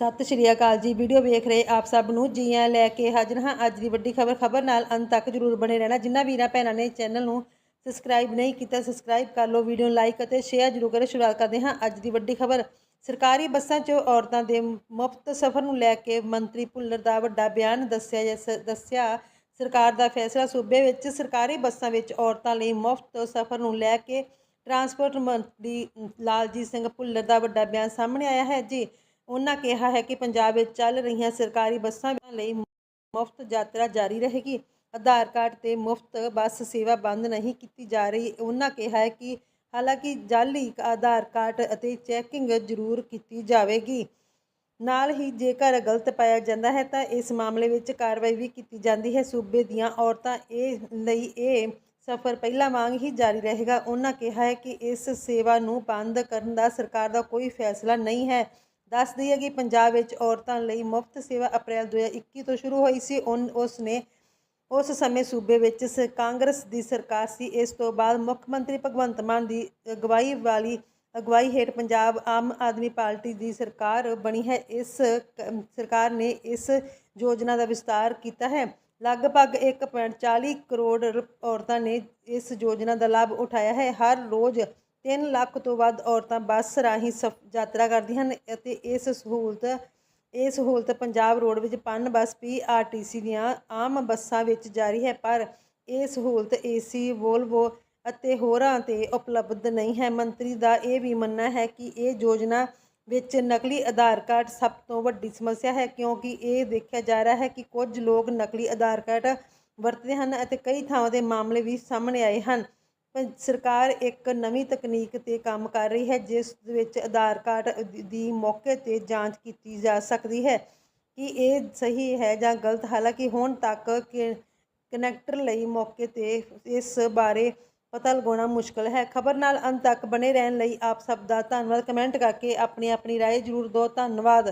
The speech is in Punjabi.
ਸਤਿ ਸ਼੍ਰੀ ਅਕਾਲ ਜੀ। ਵੀਡੀਓ ਵੇਖ ਰਹੇ ਆਪ ਸਭ ਨੂੰ। ਜੀਆਂ ਲੈ ਕੇ ਹਾਜ਼ਰ ਹਾਂ ਅੱਜ ਦੀ ਵੱਡੀ ਖਬਰ। ਖਬਰ ਨਾਲ ਅੰਤ ਤੱਕ ਜਰੂਰ ਬਣੇ ਰਹਿਣਾ। ਜਿਨ੍ਹਾਂ ਵੀਰਾਂ ਭੈਣਾਂ ਨੇ ਚੈਨਲ ਨੂੰ ਸਬਸਕ੍ਰਾਈਬ ਨਹੀਂ ਕੀਤਾ, ਸਬਸਕ੍ਰਾਈਬ ਕਰ ਲਓ ਵੀਡੀਓ ਨੂੰ ਲਾਈਕ ਅਤੇ ਸ਼ੇਅਰ ਜਰੂਰ ਕਰੋ। ਸ਼ੁਰੂਆਤ ਕਰਦੇ ਹਾਂ ਅੱਜ ਦੀ ਵੱਡੀ ਖਬਰ। ਸਰਕਾਰੀ ਬੱਸਾਂ 'ਚ ਔਰਤਾਂ ਦੇ ਮੁਫਤ ਸਫ਼ਰ ਨੂੰ ਲੈ ਕੇ ਮੰਤਰੀ ਭੁੱਲਰ ਦਾ ਵੱਡਾ ਬਿਆਨ ਦੱਸਿਆ ਜਿਸ- ਦੱਸਿਆ। ਸਰਕਾਰ ਦਾ ਫੈਸਲਾ ਸੂਬੇ ਵਿੱਚ ਸਰਕਾਰੀ ਬੱਸਾਂ ਵਿੱਚ ਔਰਤਾਂ ਲਈ ਮੁਫਤ ਸਫ਼ਰ ਨੂੰ ਲੈ ਕੇ ਟਰਾਂਸਪੋਰਟ ਮੰਤਰੀ ਲਾਲਜੀਤ ਸਿੰਘ ਭੁੱਲਰ ਦਾ ਵੱਡਾ ਬਿਆਨ ਸਾਹਮਣੇ ਆਇਆ ਹੈ। ਜੀ ਉਹਨਾਂ ਕਿਹਾ ਹੈ ਕਿ ਪੰਜਾਬ ਵਿੱਚ ਚੱਲ ਰਹੀਆਂ ਸਰਕਾਰੀ ਬੱਸਾਂ ਲਈ ਮੁਫਤ ਯਾਤਰਾ ਜਾਰੀ ਰਹੇਗੀ। ਆਧਾਰ ਕਾਰਡ ਤੇ ਮੁਫਤ ਬੱਸ ਸੇਵਾ ਬੰਦ ਨਹੀਂ ਕੀਤੀ ਜਾ ਰਹੀ। ਉਹਨਾਂ ਕਿਹਾ ਹੈ ਕਿ ਹਾਲਾਂਕਿ ਜਾਲੀ ਆਧਾਰ ਕਾਰਡ ਅਤੇ ਚੈਕਿੰਗ ਜ਼ਰੂਰ ਕੀਤੀ ਜਾਵੇਗੀ। ਨਾਲ ਹੀ ਜੇਕਰ ਗਲਤ ਪਾਇਆ ਜਾਂਦਾ ਹੈ ਤਾਂ ਇਸ ਮਾਮਲੇ ਵਿੱਚ ਕਾਰਵਾਈ ਵੀ ਕੀਤੀ ਜਾਂਦੀ ਹੈ। ਸੂਬੇ ਦੀਆਂ ਔਰਤਾਂ ਇਹ ਲਈ ਇਹ ਸਫ਼ਰ ਪਹਿਲਾਂ ਵਾਂਗ ਹੀ ਜਾਰੀ ਰਹੇਗਾ। ਉਹਨਾਂ ਕਿਹਾ ਹੈ ਕਿ ਇਸ ਸੇਵਾ ਨੂੰ ਬੰਦ ਕਰਨ ਦਾ ਸਰਕਾਰ ਦਾ ਕੋਈ ਫੈਸਲਾ ਨਹੀਂ ਹੈ। ਦੱਸ ਦਈਏ ਕਿ ਪੰਜਾਬ ਵਿੱਚ ਔਰਤਾਂ ਲਈ ਮੁਫਤ ਸੇਵਾ ਅਪ੍ਰੈਲ 2021 ਤੋਂ ਸ਼ੁਰੂ ਹੋਈ ਸੀ। ਉਨ ਉਸ ਨੇ ਉਸ ਸਮੇਂ ਸੂਬੇ ਵਿੱਚ ਸ- ਕਾਂਗਰਸ ਦੀ ਸਰਕਾਰ ਸੀ। ਇਸ ਤੋਂ ਬਾਅਦ ਮੁੱਖ ਮੰਤਰੀ ਭਗਵੰਤ ਮਾਨ ਦੀ ਅਗਵਾਈ ਵਾਲੀ ਅਗਵਾਈ ਹੇਠ ਪੰਜਾਬ ਆਮ ਆਦਮੀ ਪਾਰਟੀ ਦੀ ਸਰਕਾਰ ਬਣੀ ਹੈ। ਇਸ ਸਰਕਾਰ ਨੇ ਇਸ ਯੋਜਨਾ ਦਾ ਵਿਸਤਾਰ ਕੀਤਾ ਹੈ। ਲਗਭਗ 1.40 ਕਰੋੜ ਰ- ਔਰਤਾਂ ਨੇ ਇਸ ਯੋਜਨਾ ਦਾ ਲਾਭ ਉਠਾਇਆ ਹੈ। ਹਰ ਰੋਜ਼ 3 ਲੱਖ ਤੋਂ ਵੱਧ ਔਰਤਾਂ ਬੱਸ ਰਾਹੀਂ ਸਫ- ਯਾਤਰਾ ਕਰਦੀਆਂ ਹਨ ਅਤੇ ਇਸ ਸਹੂਲਤ, ਇਹ ਸਹੂਲਤ ਪੰਜਾਬ ਰੋਡ ਵਿੱਚ ਪਨ ਬੱਸ ਪੀਆਰਟੀਸੀ ਦੀਆਂ ਆਮ ਬੱਸਾਂ ਵਿੱਚ ਜਾਰੀ ਹੈ, ਪਰ ਇਹ ਸਹੂਲਤ ਏਸੀ ਵੋਲਵੋ ਅਤੇ ਹੋਰਾਂ ਤੇ ਉਪਲਬਧ ਨਹੀਂ ਹੈ। ਮੰਤਰੀ ਦਾ ਇਹ ਵੀ ਮੰਨਣਾ ਹੈ ਕਿ ਇਹ ਯੋਜਨਾ ਵਿੱਚ ਨਕਲੀ ਆਧਾਰ ਕਾਰਡ ਸਭ ਤੋਂ ਵੱਡੀ ਸਮੱਸਿਆ ਹੈ, ਕਿਉਂਕਿ ਇਹ ਦੇਖਿਆ ਜਾ ਰਿਹਾ ਹੈ ਕਿ ਕੁਝ ਲੋਕ ਨਕਲੀ ਆਧਾਰ ਕਾਰਡ ਵਰਤਦੇ ਹਨ ਅਤੇ ਕਈ ਥਾਵਾਂ ਦੇ ਮਾਮਲੇ ਵੀ ਸਾਹਮਣੇ ਆਏ ਹਨ। ਸਰਕਾਰ ਇੱਕ ਨਵੀਂ ਤਕਨੀਕ ਤੇ ਕੰਮ ਕਰ ਰਹੀ ਹੈ ਜਿਸ ਵਿੱਚ ਆਧਾਰ ਕਾਰਡ ਦੀ- ਦੀ ਮੌਕੇ ਤੇ ਜਾਂਚ ਕੀਤੀ ਜਾ ਸਕਦੀ ਹੈ ਕਿ ਇਹ ਸਹੀ ਹੈ ਜਾਂ ਗਲਤ ਹਾਲਾਂਕਿ ਹੁਣ ਤੱਕ ਕਿ ਕਨੈਕਟਰ ਲਈ ਮੌਕੇ ਤੇ ਇਸ ਬਾਰੇ ਪਤਾ ਲਗਾਉਣਾ ਮੁਸ਼ਕਲ ਹੈ ਖਬਰ ਨਾਲ ਅੰਤ ਤੱਕ ਬਣੇ ਰਹਿਣ ਲਈ ਆਪ ਸਭ ਦਾ ਧੰਨਵਾਦ ਕਮੈਂਟ ਕਰਕੇ ਆਪਣੀ ਆਪਣੀ رائے ਜ਼ਰੂਰ ਦਿਓ ਧੰਨਵਾਦ